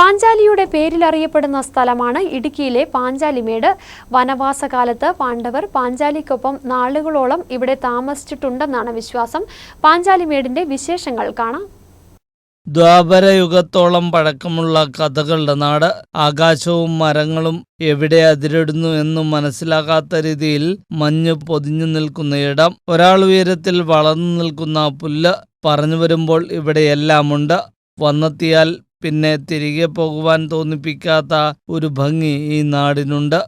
പാഞ്ചാലിയുടെ പേരിൽ അറിയപ്പെടുന്ന സ്ഥലമാണ് ഇടുക്കിയിലെ പാഞ്ചാലിമേട്. വനവാസകാലത്ത് പാണ്ഡവർ പാഞ്ചാലിക്കൊപ്പം നാളുകളോളം ഇവിടെ താമസിച്ചിട്ടുണ്ടെന്നാണ് വിശ്വാസം. പാഞ്ചാലിമേടിന്റെ വിശേഷങ്ങൾ കാണാം. ദ്വാപരയുഗത്തോളം പഴക്കമുള്ള കഥകളുടെ നാട്. ആകാശവും മരങ്ങളും എവിടെ അതിരിടുന്നു എന്നും മനസ്സിലാകാത്ത രീതിയിൽ മഞ്ഞ് പൊതിഞ്ഞു നിൽക്കുന്ന ഇടം. ഒരാൾ ഉയരത്തിൽ വളർന്നു നിൽക്കുന്ന പുല്ല്. പറഞ്ഞു വരുമ്പോൾ ഇവിടെയെല്ലാമുണ്ട്. വന്നെത്തിയാൽ പിന്നെ തിരികെ പോകുവാൻ തോന്നിപ്പിക്കാത്ത ഒരു ഭംഗി ഈ നാടിനുണ്ട്.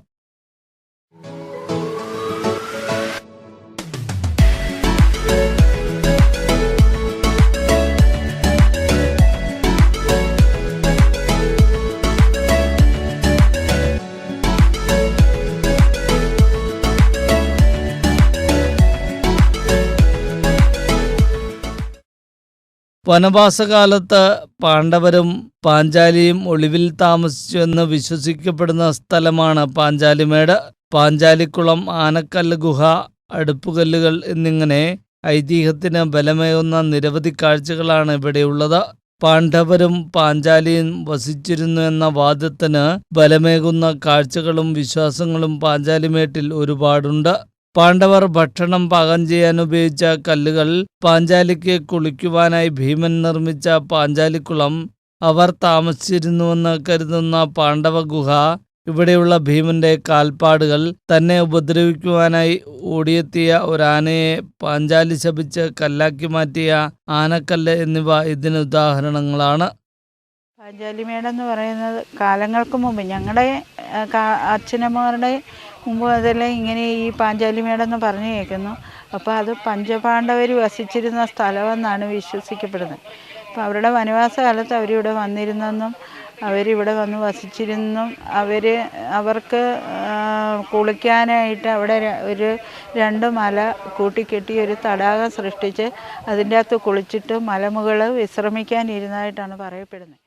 വനവാസകാലത്ത് പാണ്ഡവരും പാഞ്ചാലിയും ഒളിവിൽ താമസിച്ചു എന്ന് വിശ്വസിക്കപ്പെടുന്ന സ്ഥലമാണ് പാഞ്ചാലിമേട്. പാഞ്ചാലിക്കുളം ആനക്കല്ല് ഗുഹ അടുപ്പുകല്ലുകൾ എന്നിങ്ങനെ ഐതിഹ്യത്തിന് ബലമേകുന്ന നിരവധി കാഴ്ചകളാണ് ഇവിടെയുള്ളത്. പാണ്ഡവരും പാഞ്ചാലിയും വസിച്ചിരുന്നു എന്ന വാദത്തിന് ബലമേകുന്ന കാഴ്ചകളും വിശ്വാസങ്ങളും പാഞ്ചാലിമേട്ടിൽ ഒരുപാടുണ്ട്. പാണ്ഡവർ ഭക്ഷണം പാകം ചെയ്യാൻ ഉപയോഗിച്ച കല്ലുകൾ പാഞ്ചാലിക്ക് കുളിക്കുവാനായി ഭീമൻ നിർമ്മിച്ച പാഞ്ചാലിക്കുളം അവർ താമസിച്ചിരുന്നുവെന്ന് കരുതുന്ന പാണ്ഡവ ഗുഹ ഇവിടെയുള്ള ഭീമന്റെ കാൽപ്പാടുകൾ തന്നെ ഉപദ്രവിക്കുവാനായി ഓടിയെത്തിയ ഒരാനയെ പാഞ്ചാലി ശപിച്ച് കല്ലാക്കി മാറ്റിയ ആനക്കല്ല് എന്നിവ ഇതിന് ഉദാഹരണങ്ങളാണ്. പാഞ്ചാലിമേടെന്ന് പറയുന്നത് കാലങ്ങൾക്ക് മുമ്പ് ഞങ്ങളുടെ അച്ഛനമ്മമാരുടെ മുമ്പ് മുതലേ ഇങ്ങനെ ഈ പാഞ്ചാലിമേടെന്ന് പറഞ്ഞു കേൾക്കുന്നു. അപ്പോൾ അത് പഞ്ചപാണ്ഡവർ വസിച്ചിരുന്ന സ്ഥലമെന്നാണ് വിശ്വസിക്കപ്പെടുന്നത്. അപ്പോൾ അവരുടെ വനവാസ കാലത്ത് അവരിവിടെ വന്നിരുന്നെന്നും അവരിവിടെ വന്ന് വസിച്ചിരുന്നും അവർ അവർക്ക് കുളിക്കാനായിട്ട് അവിടെ ഒരു രണ്ട് മല കൂട്ടിക്കെട്ടി ഒരു തടാകം സൃഷ്ടിച്ച് അതിന്റെ അകത്ത് കുളിച്ചിട്ട് മലമുകൾ വിശ്രമിക്കാനിരുന്നതായിട്ടാണ് പറയപ്പെടുന്നത്.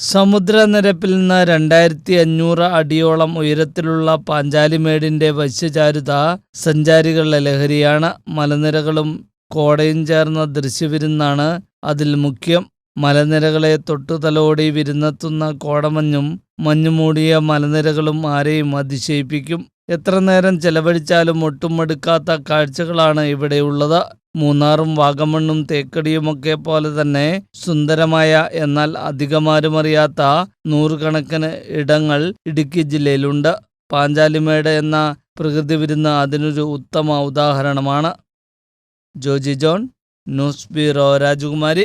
സമുദ്രനിരപ്പിൽ നിന്ന് രണ്ടായിരത്തി അഞ്ഞൂറ് അടിയോളം ഉയരത്തിലുള്ള പാഞ്ചാലിമേടിന്റെ വശ്യചാരുത സഞ്ചാരികളുടെ ലഹരിയാണ് മലനിരകളും കോടയും ചേർന്ന ദൃശ്യവിരുന്നാണ്. അതിൽ മുഖ്യം മലനിരകളെ തൊട്ടുതലോടി വിരുന്നെത്തുന്ന കോടമഞ്ഞും മഞ്ഞുമൂടിയ മലനിരകളും ആരെയും അതിശയിപ്പിക്കും. എത്ര നേരം ചെലവഴിച്ചാലും ഒട്ടും മടുക്കാത്ത കാഴ്ചകളാണ് ഇവിടെയുള്ളത്. മൂന്നാറും വാഗമണ്ണും തേക്കടിയുമൊക്കെ പോലെ തന്നെ സുന്ദരമായ എന്നാൽ അധികമാരും അറിയാത്ത നൂറുകണക്കിന് ഇടങ്ങൾ ഇടുക്കി ജില്ലയിലുണ്ട്. പാഞ്ചാലിമേട് എന്ന പ്രകൃതി വിരുന്ന് അതിനൊരു ഉത്തമ ഉദാഹരണമാണ്. ജോജി ജോൺ ന്യൂസ് ബ്യൂറോ രാജകുമാരി.